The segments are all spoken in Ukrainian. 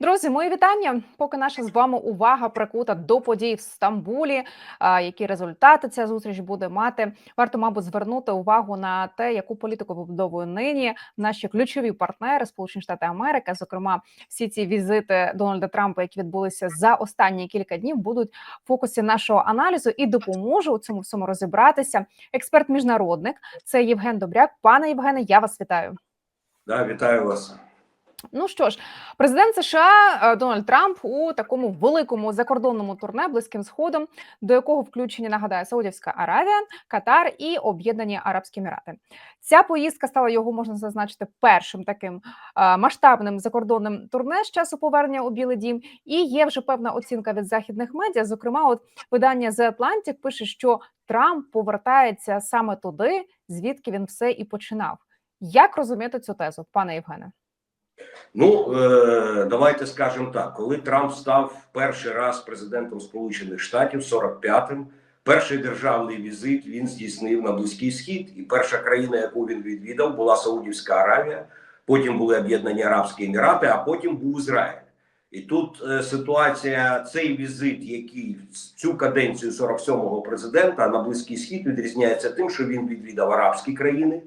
Друзі, мої вітання. Поки наша з вами увага прикута до подій в Стамбулі. Які результати ця зустріч буде мати? Варто, мабуть, звернути увагу на те, яку політику вибудовує нині наші ключові партнери Сполучені Штати Америки. Зокрема, всі ці візити Дональда Трампа, які відбулися за останні кілька днів, будуть в фокусі нашого аналізу і допоможе у цьому всьому розібратися. Експерт міжнародник це Євген Добряк. Пане Євгене, я вас вітаю. Да, вітаю вас. Ну що ж, президент США е, Дональд Трамп у такому великому закордонному турне близьким сходом, до якого включені нагадаю Саудівська Аравія, Катар і Об'єднані Арабські Емірати. Ця поїздка стала його можна зазначити першим таким е, масштабним закордонним турне з часу повернення у Білий Дім. І є вже певна оцінка від західних медіа. Зокрема, от видання The Atlantic пише, що Трамп повертається саме туди, звідки він все і починав. Як розуміти цю тезу, пане Євгене? Ну е, давайте скажемо так: коли Трамп став перший раз президентом Сполучених Штатів 45-м, перший державний візит він здійснив на Близький Схід, і перша країна, яку він відвідав, була Саудівська Аравія. Потім були Об'єднані Арабські Емірати, а потім був Ізраїль. І тут е, ситуація, цей візит, який цю каденцію 47-го президента на Близький Схід відрізняється тим, що він відвідав арабські країни,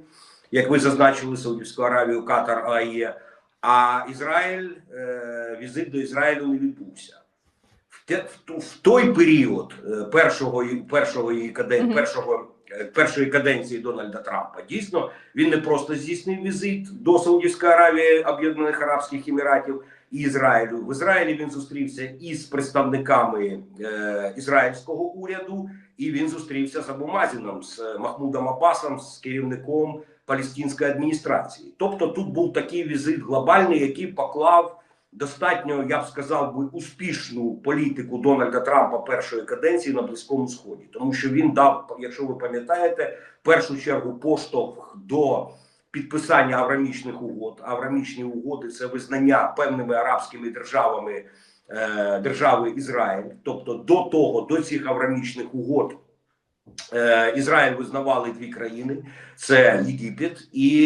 як ви зазначили, Саудівську Аравію, Катар, АЄ. А Ізраїль е, візит до Ізраїлю не відбувся в, той період е, першого і- першого каден, першого е, першої каденції Дональда Трампа. Дійсно, він не просто здійснив візит до Саудівської Аравії, Об'єднаних Арабських Еміратів і Ізраїлю. В Ізраїлі він зустрівся із представниками е, ізраїльського уряду, і він зустрівся з Абу Мазіном, з Махмудом Аббасом, з керівником палестинської адміністрації. Тобто, тут був такий візит глобальний, який поклав достатньо, я б сказав би, успішну політику Дональда Трампа першої каденції на Близькому Сході, тому що він дав, якщо ви пам'ятаєте, в першу чергу поштовх до підписання аврамічних угод. Аврамічні угоди це визнання певними арабськими державами е, держави Ізраїль. Тобто, до того, до цих аврамічних угод. Е, Ізраїль визнавали дві країни: це Єгипет і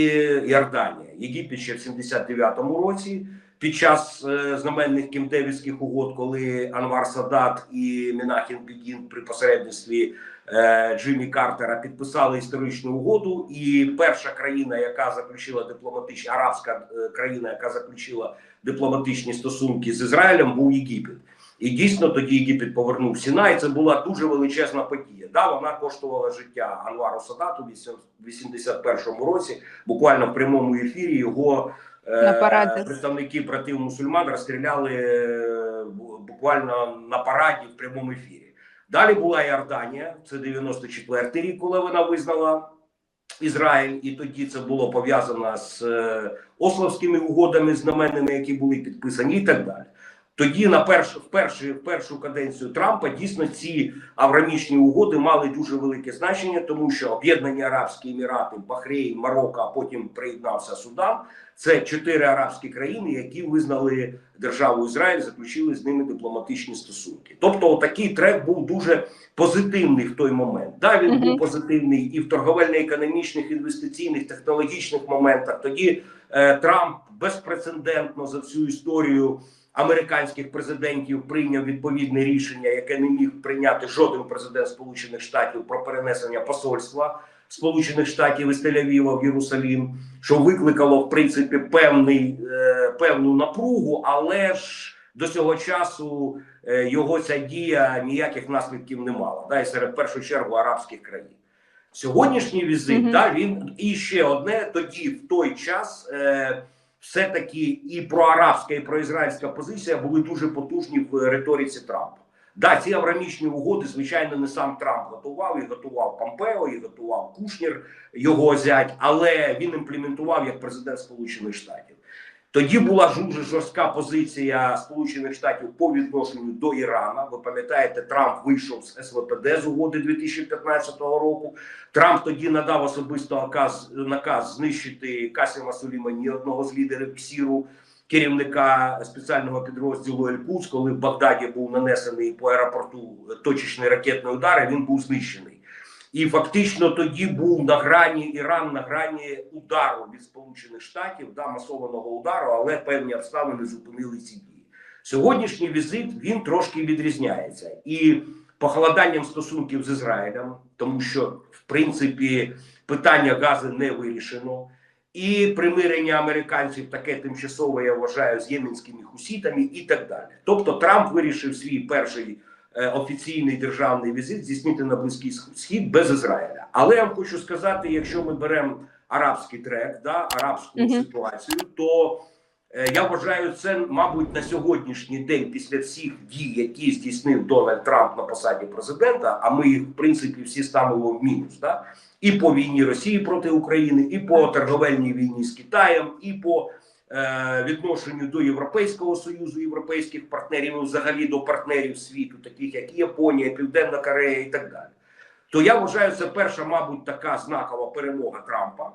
Йорданія. Єгипет ще в 79-му році, під час е, знаменних кемдевівських угод, коли Анвар Садат і Мінахін Бегін при посередництві е, Джиммі Картера підписали історичну угоду. І перша країна, яка заключила дипломатичні арабська е, країна, яка заключила дипломатичні стосунки з Ізраїлем, був Єгипет. І дійсно тоді Єгипет повернув Сінай. Це була дуже величезна подія. Да, вона коштувала життя Анвару Садату в 81-му році. Буквально в прямому ефірі його е, представники братів мусульман розстріляли е, буквально на параді в прямому ефірі. Далі була Іорданія, це 94-й рік, коли вона визнала Ізраїль, і тоді це було пов'язано з е, Ословськими угодами знаменними, які були підписані, і так далі. Тоді на першу в першу, в першу каденцію Трампа дійсно ці аврамічні угоди мали дуже велике значення, тому що Об'єднані Арабські Емірати, Бахрейн, Марокко, а потім приєднався Судан. Це чотири арабські країни, які визнали державу Ізраїль, заключили з ними дипломатичні стосунки. Тобто, такий трек був дуже позитивний в той момент. Да, він був позитивний і в торговельно-економічних, інвестиційних, технологічних моментах. Тоді е, Трамп безпрецедентно за всю історію американських президентів прийняв відповідне рішення, яке не міг прийняти жоден президент Сполучених Штатів про перенесення посольства Сполучених Штатів із Тель-Авіва в Єрусалім, що викликало в принципі певний е, певну напругу, але ж до цього часу е, його ця дія ніяких наслідків не мала. Да, і серед першу чергу арабських країн. Сьогоднішній візит, Мгм. да, він і ще одне тоді, в той час, е, все-таки і проарабська, і проізраїльська позиція були дуже потужні в риториці Трампа. Да, ці аврамічні угоди, звичайно, не сам Трамп готував, і готував Помпео, і готував Кушнір, його зять, але він імплементував як президент Сполучених Штатів. Тоді була дуже жорстка позиція Сполучених Штатів по відношенню до Ірана. Ви пам'ятаєте, Трамп вийшов з СВПД з угоди 2015 року. Трамп тоді надав особисто наказ, наказ знищити Касіма Сулімані, одного з лідерів КСІРу, керівника спеціального підрозділу Ель-Куц, коли в Багдаді був нанесений по аеропорту точечний ракетний удар, і він був знищений. І фактично тоді був на грані Іран на грані удару від Сполучених Штатів, да, масованого удару, але певні обставини зупинили ці дії. Сьогоднішній візит він трошки відрізняється і похолоданням стосунків з Ізраїлем, тому що в принципі питання газу не вирішено, і примирення американців таке тимчасове я вважаю з єменськими хусітами і так далі. Тобто Трамп вирішив свій перший офіційний державний візит здійснити на близький схід без Ізраїля. Але я вам хочу сказати, якщо ми беремо арабський трек, да арабську Мгм. ситуацію, то Е, Я вважаю, це, мабуть, на сьогоднішній день, після всіх дій, які здійснив Дональд Трамп на посаді президента, а ми їх, в принципі, всі ставимо в мінус, да? і по війні Росії проти України, і по торговельній війні з Китаєм, і по е, відношенню до Європейського союзу, європейських партнерів, і взагалі до партнерів світу, таких як Японія, Південна Корея і так далі. То я вважаю, це перша, мабуть, така знакова перемога Трампа.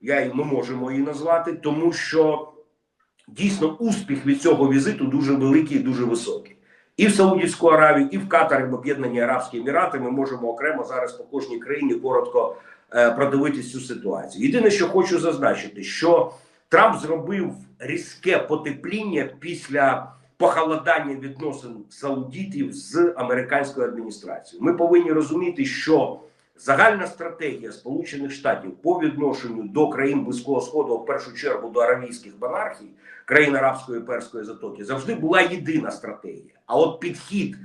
Я і ми можемо її назвати, тому що дійсно успіх від цього візиту дуже великий і дуже високий. І в Саудівську Аравію, і в Катар, і в Об'єднані Арабські Емірати ми можемо окремо зараз по кожній країні коротко е, продивитись цю ситуацію. Єдине, що хочу зазначити, що Трамп зробив різке потепління після похолодання відносин саудітів з американською адміністрацією. Ми повинні розуміти, що загальна стратегія Сполучених Штатів по відношенню до країн Близького Сходу, в першу чергу до аравійських монархій, країн арабської перської затоки, завжди була єдина стратегія. А от підхід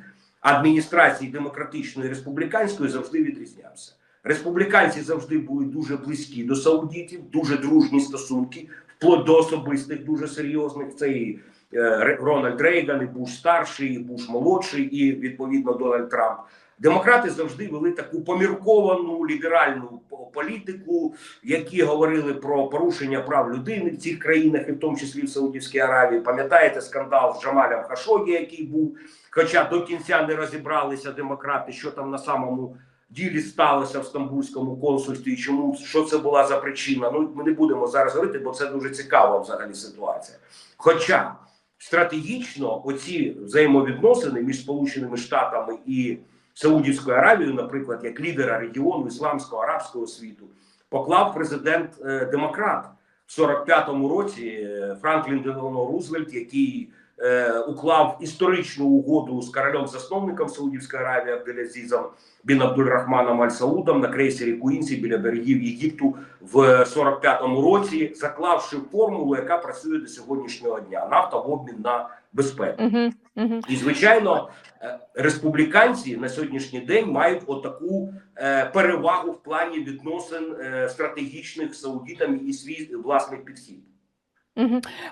адміністрації демократичної і республіканської завжди відрізнявся. Республіканці завжди були дуже близькі до саудітів, дуже дружні стосунки, вплоть до особистих, дуже серйозних. Це і е, Рональд Рейган, і Буш старший, і Буш молодший, і відповідно Дональд Трамп. Демократи завжди вели таку помірковану ліберальну політику, які говорили про порушення прав людини в цих країнах, і в тому числі в Саудівській Аравії. Пам'ятаєте скандал з Джамалем Хашогі, який був, хоча до кінця не розібралися демократи, що там на самому ділі сталося в стамбульському консульстві, і чому що це була за причина. Ну ми не будемо зараз говорити, бо це дуже цікава взагалі ситуація. Хоча стратегічно оці взаємовідносини між Сполученими Штатами і Саудівською Аравією, наприклад, як лідера регіону ісламського арабського світу, поклав президент е, демократ в 45-му році е, Франклін Делано Рузвельт, який е, уклав історичну угоду з королем засновником Саудівської Аравії Абделязізом Бін Абдуль-Рахманом Аль-Саудом на крейсері Куінсі біля берегів Єгипту в 45-му році, заклавши формулу, яка працює до сьогоднішнього дня: нафта в обмін на безпеку. Угу, угу. І звичайно, е, республіканці на сьогоднішній день мають отаку е, перевагу в плані відносин стратегічних з саудитами і свій власний підхід.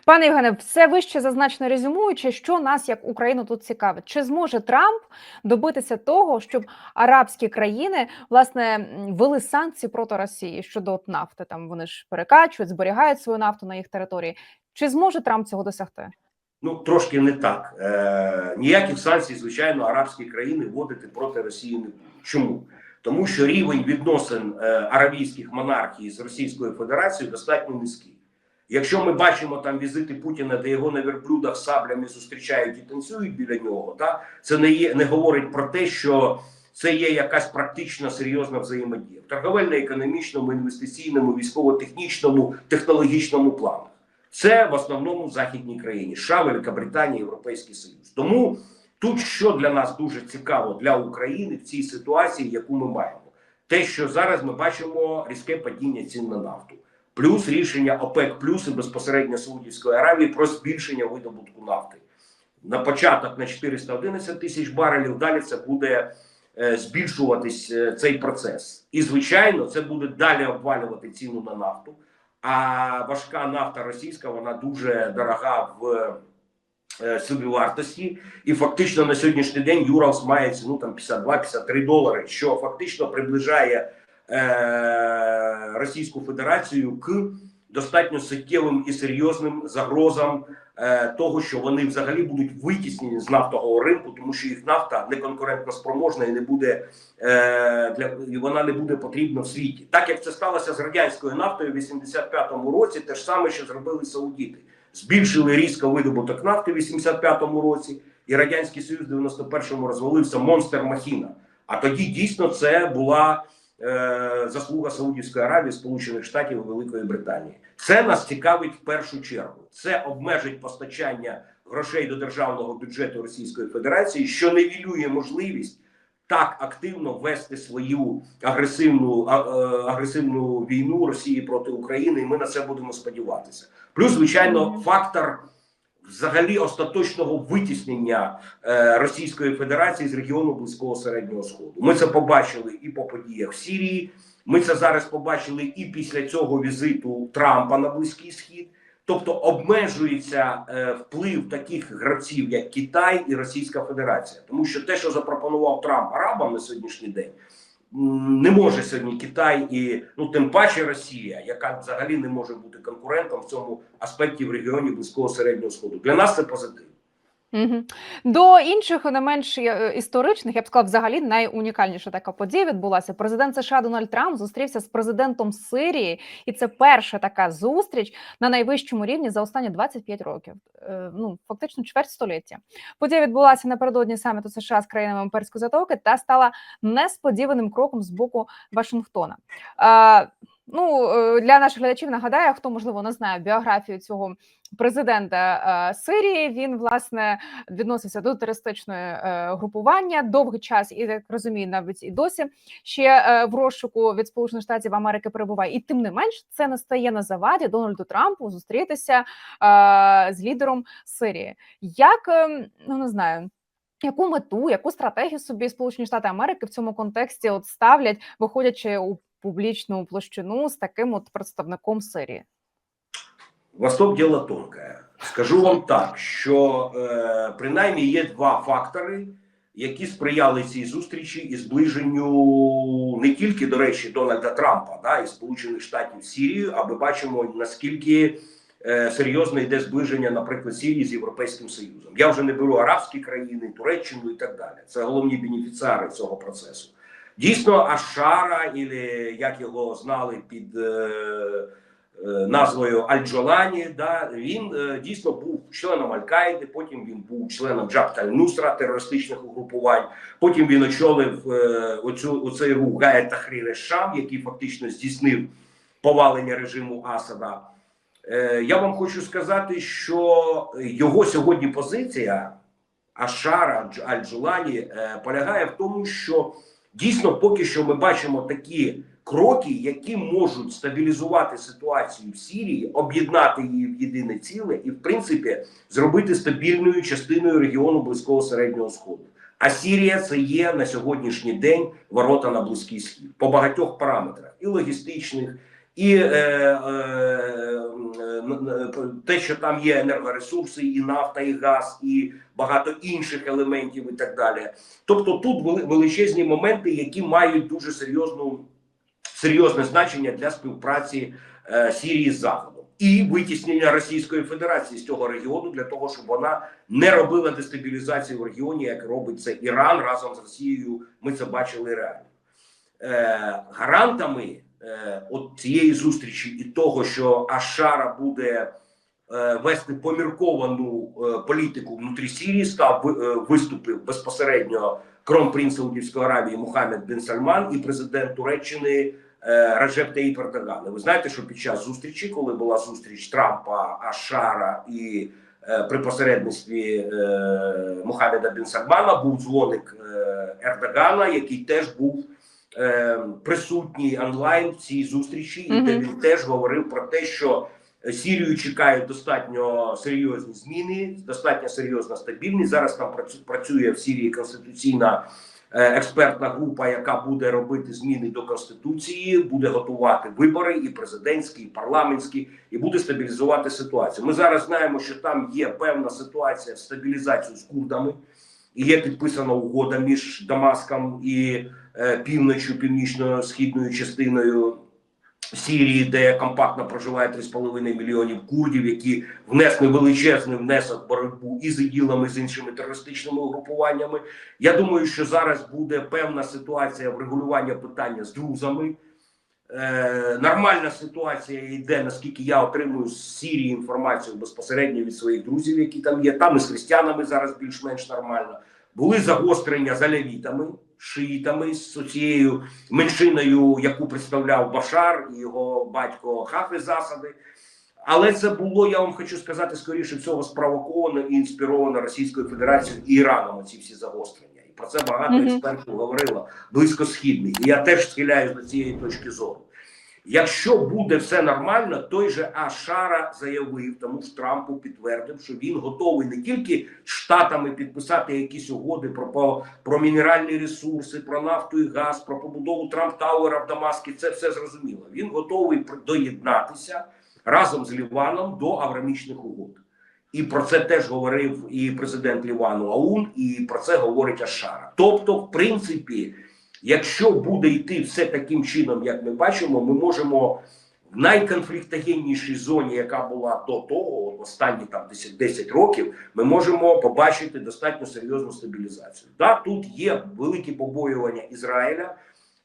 Пане Євгене, все вище зазначено резюмуючи, що нас як Україну тут цікавить. Чи зможе Трамп добитися того, щоб арабські країни власне ввели санкції проти Росії щодо от нафти? Там вони ж перекачують, зберігають свою нафту на їх території. Чи зможе Трамп цього досягти? Ну трошки не так. Е, ніяких санкцій, звичайно, арабські країни вводити проти Росії не. Чому? Тому що рівень відносин е, аравійських монархій з Російською Федерацією достатньо низький. Якщо ми бачимо там візити Путіна, де його на верблюдах саблями зустрічають і танцюють біля нього, та це не є не говорить про те, що це є якась практична серйозна взаємодія в торговельно-економічному, інвестиційному, військово-технічному, технологічному планах. Це в основному в західній країні США, Великобританія, Європейський Союз. Тому тут що для нас дуже цікаво для України в цій ситуації, яку ми маємо, те, що зараз ми бачимо різке падіння цін на нафту, плюс рішення ОПЕК, плюс і безпосередньо Саудівської Аравії про збільшення видобутку нафти. На початок на 411 тисяч барелів. Далі це буде е, збільшуватись е, цей процес, і звичайно, це буде далі обвалювати ціну на нафту. А важка нафта російська вона дуже дорога в е, собівартості, і фактично на сьогоднішній день Юралс має ціну там 52-53 долари, що фактично приближає Російську Федерацію к достатньо суттєвим і серйозним загрозам е, того, що вони взагалі будуть витіснені з нафтового ринку, тому що їх нафта не конкурентно спроможна і не буде е, для і вона не буде потрібна в світі. Так як це сталося з радянською нафтою в 85-му році, те ж саме, що зробили саудіти. Збільшили різко видобуток нафти в 85-му році, і радянський союз в 91-му розвалився монстр Махіна. А тоді дійсно це була е, заслуга Саудівської Аравії, Сполучених Штатів і Великої Британії. Це нас цікавить в першу чергу. Це обмежить постачання грошей до державного бюджету Російської Федерації, що невілює можливість так активно вести свою агресивну е, агресивну війну Росії проти України, і ми на це будемо сподіватися. Плюс, звичайно, фактор взагалі остаточного витіснення е, Російської Федерації з регіону близького середнього сходу. Ми це побачили і по подіях в Сірії. Ми це зараз побачили і після цього візиту Трампа на Близький Схід. Тобто обмежується е, вплив таких гравців, як Китай і Російська Федерація, тому що те, що запропонував Трамп арабам на сьогоднішній день, не може сьогодні Китай і ну тим паче Росія, яка взагалі не може бути конкурентом в цьому аспекті в регіоні близького середнього сходу. Для нас це позитив. До інших, не менш е, історичних, я б сказала, взагалі найунікальніша така подія відбулася. Президент США Дональд Трамп зустрівся з президентом Сирії, і це перша така зустріч на найвищому рівні за останні 25 років. Е, Ну фактично чверть століття. Подія відбулася напередодні саміту США з країнами Імперської затоки та стала несподіваним кроком з боку Вашингтона. Ну е, для наших глядачів нагадаю, хто можливо не знає біографію цього президента е, Сирії. Він власне відносився до терористичної е, групування довгий час, і як розумію, навіть і досі ще в розшуку від Сполучених Штатів Америки перебуває. І тим не менш, це не стає на заваді Дональду Трампу зустрітися з лідером Сирії. Як ну не знаю. Яку мету, яку стратегію собі Сполучені Штати Америки в цьому контексті от ставлять, виходячи у публічну площину з таким от представником Сирії? Восток діло тонке. Скажу вам так, що е, принаймні є два фактори, які сприяли цій зустрічі і зближенню не тільки, до речі, Дональда Трампа да, і Сполучених Штатів з Сірією, а ми бачимо наскільки е, серйозно йде зближення, наприклад, Сірії з Європейським Союзом. Я вже не беру арабські країни, Туреччину і так далі. Це головні бенефіціари цього процесу. Дійсно, Ашара, і як його знали під. Е, е, назвою Аль-Джолані, да, він е, дійсно був членом Аль-Каїди, потім він був членом Джабт аль-Нусра терористичних угрупувань. Потім він очолив е, оцей рух Гая Тахрір Шам, який фактично здійснив повалення режиму Асада. Е, я вам хочу сказати, що його сьогодні позиція Ашара Аль-Джулані е, полягає в тому, що дійсно поки що ми бачимо такі кроки, які можуть стабілізувати ситуацію в Сірії, об'єднати її в єдине ціле і, в принципі, зробити стабільною частиною регіону близького середнього сходу. А Сірія це є на сьогоднішній день ворота на близький схід по багатьох параметрах і логістичних, і е, е, те, що там є енергоресурси, і нафта, і газ, і багато інших елементів, і так далі. Тобто тут вели- величезні моменти, які мають дуже серйозну серйозне значення для співпраці е, Сірії з Заходом і витіснення Російської Федерації з цього регіону для того, щоб вона не робила дестабілізацію в регіоні, як робить це Іран разом з Росією. Ми це бачили реально. Е, гарантами от цієї зустрічі і того, що Ашара буде е, вести помірковану е, політику внутрі Сірії, став е, виступив безпосередньо кронпринц Саудівської Аравії Мухаммед бен Сальман і президент Туреччини е, Раджеп Таїп Ердоган. Ви знаєте, що під час зустрічі, коли була зустріч Трампа, Ашара і е, при посередництві е, Мухаммеда бен Сальмана був дзвоник е, Ердогана, який теж був е, присутній онлайн в цій зустрічі, і де він теж говорив про те, що Сірію чекають достатньо серйозні зміни, достатньо серйозна стабільність. Зараз там працю- працює в Сірії конституційна е, експертна група, яка буде робити зміни до конституції, буде готувати вибори і президентські, і парламентські, і буде стабілізувати ситуацію. Ми зараз знаємо, що там є певна ситуація з стабілізацією з курдами. І є підписана угода між Дамаском і е, півночю, північно-східною частиною Сірії, де компактно проживає 3,5 мільйонів курдів, які внесли величезний внесок в боротьбу і з іділами, з іншими терористичними угрупуваннями. Я думаю, що зараз буде певна ситуація врегулювання питання з друзами. Е, нормальна ситуація йде, наскільки я отримую з Сірії інформацію безпосередньо від своїх друзів, які там є. Там і з християнами зараз більш-менш нормально. Були загострення з алявітами, шиїтами, з цією меншиною, яку представляв Башар і його батько Хафи засади. Але це було, я вам хочу сказати, скоріше всього, спровоковано і інспіровано Російською Федерацією і Іраном. Ці всі загострення, і про це багато експертів говорило близькосхідний. І я теж схиляюсь до цієї точки зору. Якщо буде все нормально, той же Ашара заявив, тому ж Трампу підтвердив, що він готовий не тільки штатами підписати якісь угоди про, про, мінеральні ресурси, про нафту і газ, про побудову Трамп Тауера в Дамаскі. Це все зрозуміло. Він готовий доєднатися разом з Ліваном до аврамічних угод. І про це теж говорив і президент Лівану Аун, і про це говорить Ашара. Тобто, в принципі, якщо буде йти все таким чином, як ми бачимо, ми можемо в найконфліктогеннішій зоні, яка була до того, останні там 10, 10 років, ми можемо побачити достатньо серйозну стабілізацію. Да, тут є великі побоювання Ізраїля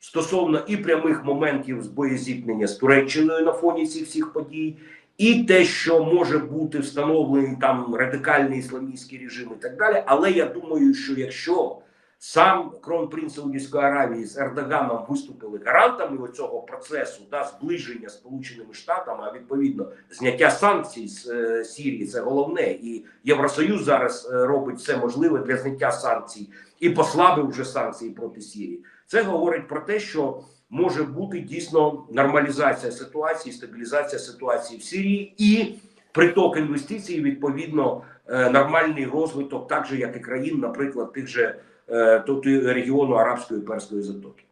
стосовно і прямих моментів з боєзіткнення з Туреччиною на фоні цих всіх подій. І те, що може бути встановлений там радикальний ісламістський режим, і так далі. Але я думаю, що якщо сам кронпринц Саудівської Аравії з Ердоганом виступили гарантами цього процесу да, зближення Сполученими Штатами, а відповідно зняття санкцій з е, Сірії, це головне, і Євросоюз зараз е, робить все можливе для зняття санкцій і послабив вже санкції проти Сірії. Це говорить про те, що може бути дійсно нормалізація ситуації, стабілізація ситуації в Сирії і приток інвестицій, відповідно, е, нормальний розвиток, так же як і країн, наприклад, тих же е, тут регіону Арабської Перської затоки.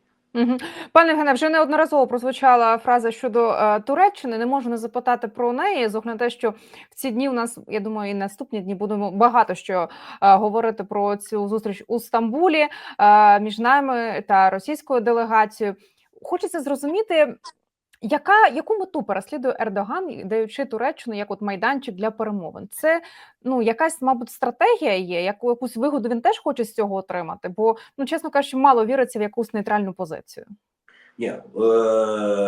Пане Євгене, вже неодноразово прозвучала фраза щодо е, Туреччини. Не можу не запитати про неї, з на те, що в ці дні у нас, я думаю, і наступні дні будемо багато що е, говорити про цю зустріч у Стамбулі між нами та російською делегацією. Хочеться зрозуміти, яка яку мету переслідує Ердоган, даючи Туреччину як от майданчик для перемовин? Це ну якась, мабуть, стратегія є, яку якусь вигоду він теж хоче з цього отримати, бо ну чесно кажучи, мало віриться в якусь нейтральну позицію. Ні, е,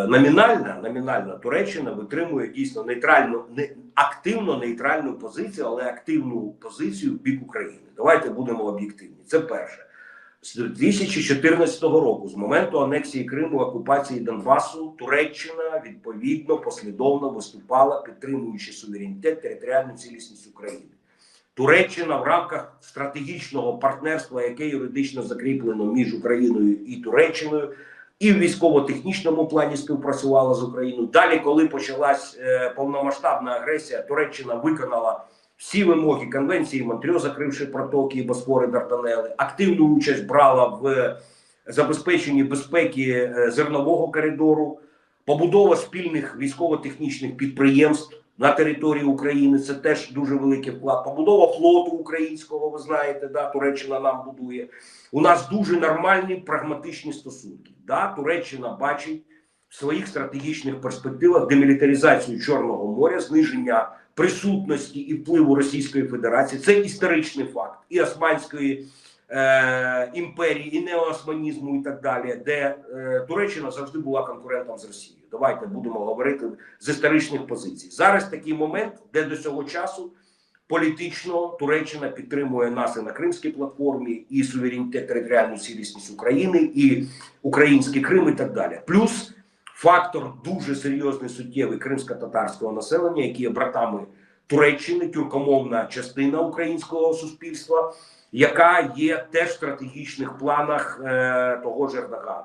номінальна, номінальна Туреччина витримує дійсно нейтральну, не активно нейтральну позицію, але активну позицію в бік України. Давайте будемо об'єктивні. Це перше. З 2014 року, з моменту анексії Криму, окупації Донбасу, Туреччина відповідно послідовно виступала, підтримуючи суверенітет, територіальну цілісність України. Туреччина в рамках стратегічного партнерства, яке юридично закріплено між Україною і Туреччиною, і в військово-технічному плані співпрацювала з Україною. Далі, коли почалась е, повномасштабна агресія, Туреччина виконала всі вимоги конвенції Монтрьо, закривши протоки, Босфори, Дарданели, активну участь брала в забезпеченні безпеки е, зернового коридору, побудова спільних військово-технічних підприємств на території України. Це теж дуже великий вклад. Побудова флоту українського, ви знаєте, да, Туреччина нам будує. У нас дуже нормальні прагматичні стосунки. Да, Туреччина бачить в своїх стратегічних перспективах демілітаризацію Чорного моря, зниження присутності і впливу Російської Федерації. Це історичний факт і Османської е, імперії, і неоосманізму, і так далі, де е, Туреччина завжди була конкурентом з Росією. Давайте будемо говорити з історичних позицій. Зараз такий момент, де до цього часу політично Туреччина підтримує нас і на Кримській платформі, і суверенітет територіальну цілісність України, і український Крим, і так далі. Плюс фактор дуже серйозний суттєвий кримсько-татарського населення, які є братами Туреччини, тюркомовна частина українського суспільства, яка є теж в стратегічних планах е, того ж Ердогана.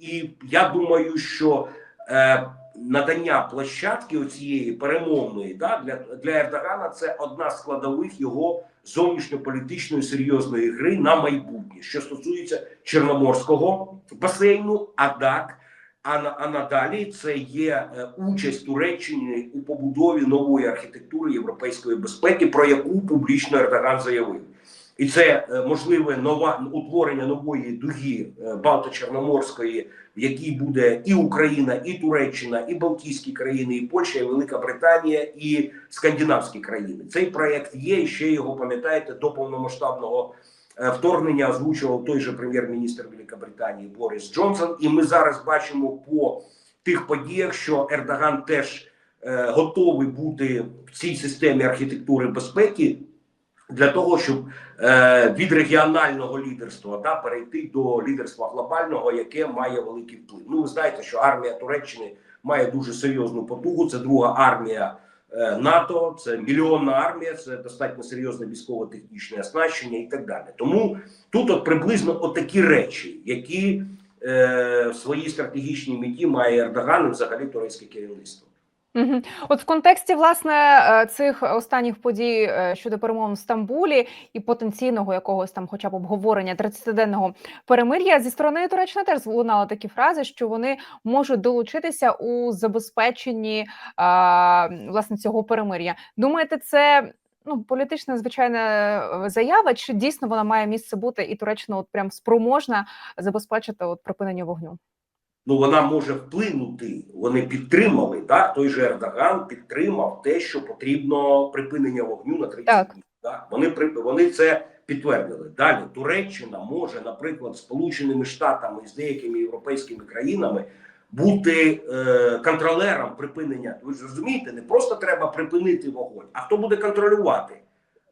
І я думаю, що е, надання площадки оцієї перемовної да, для, для Ердогана це одна з складових його зовнішньополітичної серйозної гри на майбутнє, що стосується Чорноморського басейну, АДАК. А, на- а надалі це є е, участь Туреччини у побудові нової архітектури європейської безпеки, про яку публічно Ердоган заявив. І це е, можливе нова утворення нової дуги е, Балто-Чорноморської, в якій буде і Україна, і Туреччина, і Балтійські країни, і Польща, і Велика Британія, і скандинавські країни. Цей проект є. І ще його пам'ятаєте до повномасштабного вторгнення озвучував той же прем'єр-міністр Великобританії Борис Джонсон. І ми зараз бачимо по тих подіях, що Ердоган теж е, готовий бути в цій системі архітектури безпеки для того, щоб е, від регіонального лідерства да, перейти до лідерства глобального, яке має великий вплив. Ну, ви знаєте, що армія Туреччини має дуже серйозну потугу. Це друга армія е, НАТО, це мільйонна армія, це достатньо серйозне військово-технічне оснащення і так далі. Тому тут от приблизно отакі речі, які е, в своїй стратегічній меті має Ердоган і взагалі турецьке керівництво. От в контексті власне е, цих останніх подій е, щодо перемовин в Стамбулі і потенційного якогось там, хоча б обговорення 30-денного перемир'я зі сторони Туреччини теж лунали такі фрази, що вони можуть долучитися у забезпеченні а, власне цього перемир'я. Думаєте, це ну політична звичайна е, заява, чи дійсно вона має місце бути, і Туреччина от прям спроможна забезпечити от припинення вогню? Ну вона може вплинути. Вони підтримали так. Той же Ердоган підтримав те, що потрібно припинення вогню на 30 Так. днів. Так вони при вони це підтвердили. Далі Туреччина може, наприклад, Сполученими Штатами з деякими європейськими країнами бути е, контролером припинення. Ви ж розумієте, не просто треба припинити вогонь, а хто буде контролювати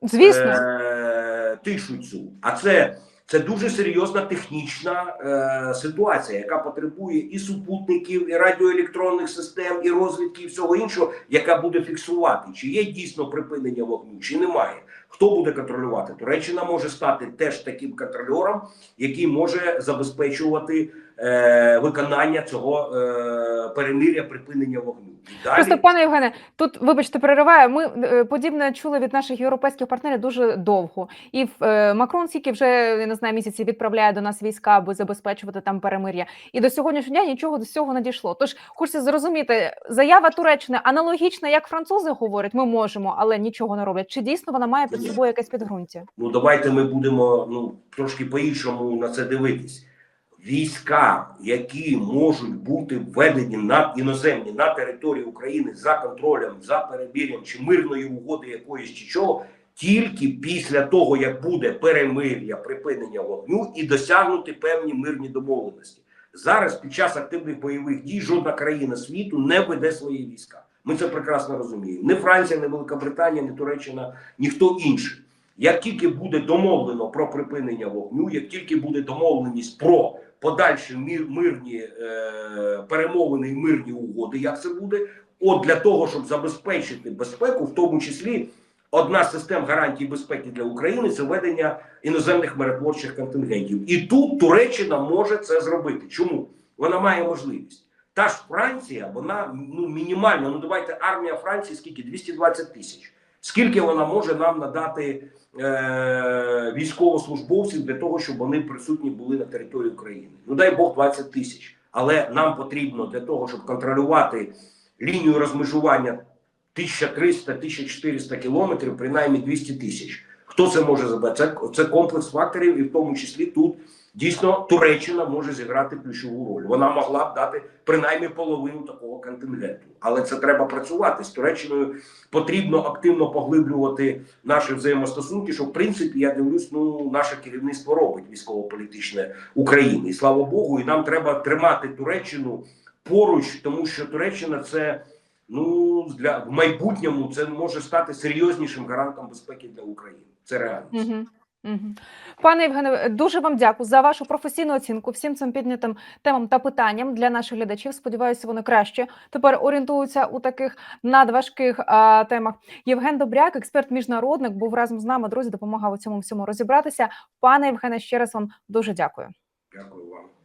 Звісно, е, тишу цю. А це, це дуже серйозна технічна е, ситуація, яка потребує і супутників, і радіоелектронних систем, і розвідки, і всього іншого, яка буде фіксувати, чи є дійсно припинення вогню, чи немає. Хто буде контролювати? Туреччина може стати теж таким контрольором, який може забезпечувати е, виконання цього е, перемиря припинення вогню. Далі Просто пане Євгене, тут вибачте, перериваю. Ми е, подібне чули від наших європейських партнерів дуже довго. І е, Макрон скільки вже я не знаю місяці відправляє до нас війська, аби забезпечувати там перемир'я. І до сьогоднішнього дня нічого до цього не дійшло. Тож хочеться зрозуміти, заява Туреччини аналогічна, як французи говорять, ми можемо, але нічого не роблять. Чи дійсно вона має під собою якесь підґрунтя? Ну давайте ми будемо ну трошки по-іншому на це дивитись. Війська, які можуть бути введені на іноземні на території України за контролем, за перебір'ям чи мирної угоди якоїсь чи чого, тільки після того, як буде перемир'я, припинення вогню і досягнути певні мирні домовленості. Зараз під час активних бойових дій жодна країна світу не веде свої війська. Ми це прекрасно розуміємо. Не Франція, не Великобританія, не Туреччина, ніхто інший. Як тільки буде домовлено про припинення вогню, як тільки буде домовленість про подальші мир, мирні е, перемовини і мирні угоди, як це буде, от для того, щоб забезпечити безпеку, в тому числі одна з систем гарантій безпеки для України це ведення іноземних миротворчих контингентів. І тут Туреччина може це зробити. Чому? Вона має можливість. Та ж Франція, вона ну мінімально. Ну давайте армія Франції скільки 220 тисяч. Скільки вона може нам надати е, військовослужбовців для того, щоб вони присутні були на території України? Ну дай Бог 20 тисяч. Але нам потрібно для того, щоб контролювати лінію розмежування 1300-1400 кілометрів, принаймні 200 тисяч. Хто це може зробити? Це, це комплекс факторів, і в тому числі тут дійсно Туреччина може зіграти ключову роль. Вона могла б дати принаймні половину такого контингенту. Але це треба працювати з Туреччиною. Потрібно активно поглиблювати наші взаємостосунки. Що в принципі я дивлюсь, ну наше керівництво робить військово-політичне України. І слава Богу, і нам треба тримати Туреччину поруч, тому що Туреччина це. Ну для в майбутньому це може стати серйознішим гарантом безпеки для України. Це реальність. Пане Євгене, дуже вам дякую за вашу професійну оцінку всім цим піднятим темам та питанням для наших глядачів. Сподіваюся, вони краще тепер орієнтуються у таких надважких а, темах. Євген Добряк, експерт міжнародник, був разом з нами. Друзі, допомагав у цьому всьому розібратися. Пане Євгене, ще раз вам дуже дякую. Дякую вам.